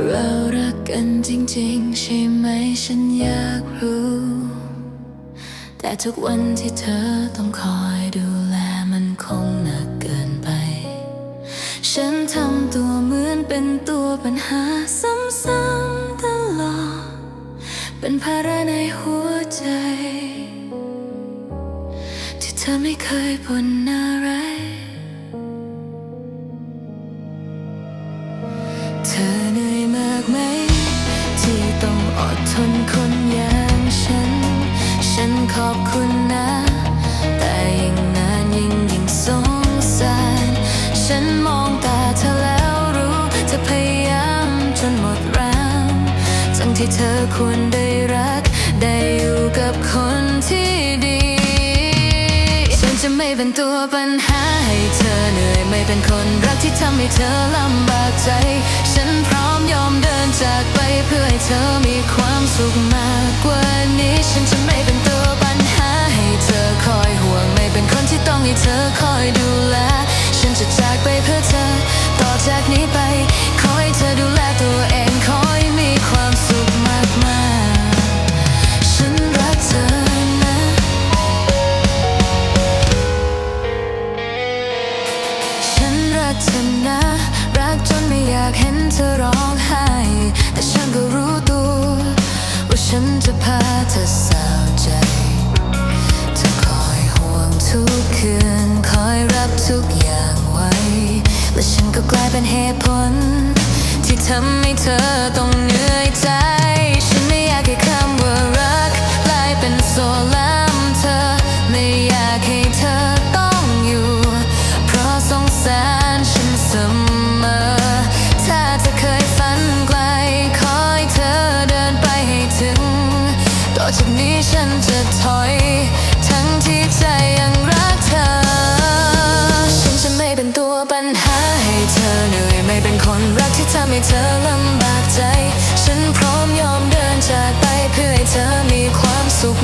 รารักกันจริงๆ ใช่ไหมฉันอยากรู้ แต่ทุกวันที่เธอต้องคอยดูแลมันคงหนักเกินไป ฉันทำตัวเหมือนเป็นตัวปัญหาซ้ำๆตลอด เป็นภาระในหัวใจ ที่เธอไม่เคยบ่นอะไร อบคุณนะ แต่ยิ่งนานยิ่งยิ่งสงสาร ฉันมองตาเธอแล้วรู้เธอพยายามจนหมดแรงทั้งที่เธอควรได้รัก ได้อยู่กับคนที่ดี ฉันจะไม่เป็นตัวปัญหาให้เธอเหนื่อยไม่เป็นคนรักที่ทำให้เธอลำบากใจ ฉันพร้อมยอมเดินจากไปเพื่อให้เธอมีความสุขมากกว่านี้ ฉันจะไม่เป็น เธอคอยดูแล ฉันจะจากไปเพื่อเธอ ต่อจากนี้ไป ขอให้เธอดูแลตัวเองขอให้มีความสุขมากๆฉันรักเธอนะ ฉันรักเธอนะ รักจนไม่อยากเห็นเธอร้องไห้ แต่ฉันก็รู้ตัว ว่าฉันจะพาเธอเศร้าใจ เป็นเหตุผล ที่ทำให้เธอต้องเหนื่อยใจ ฉันไม่อยากให้คำว่ารักกลายเป็นโซลามเธอ ไม่อยากให้เธอต้องอยู่ เพราะสงสารฉันเสมอ ถ้าเธอเคยฝันไกล ขอให้เธอเดินไปให้ถึง ต่อจากนี้ฉันจะถอย ให้เธอเหนื่อยไม่เป็นคนรักที่ทำให้เธอลำบากใจ ฉันพร้อมยอมเดินจากไปเพื่อให้เธอมีความสุข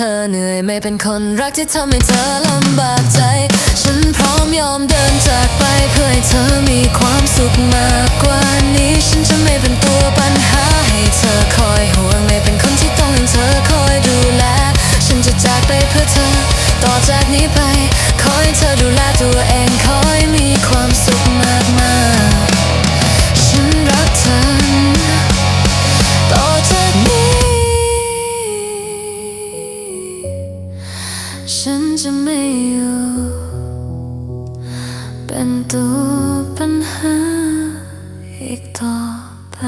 ธอเหนื่อยไม่เป็นคนรักที่ทำให้เธอลำบากใจ ฉันพร้อมยอมเดินจากไปเพื่อให้เธอมีความสุขมากกว่านี้ ฉันจะไม่เป็นตัวปัญหาให้เธอคอยห่วงไม่เป็น เป็นตัวปัญหาอีกต่อไป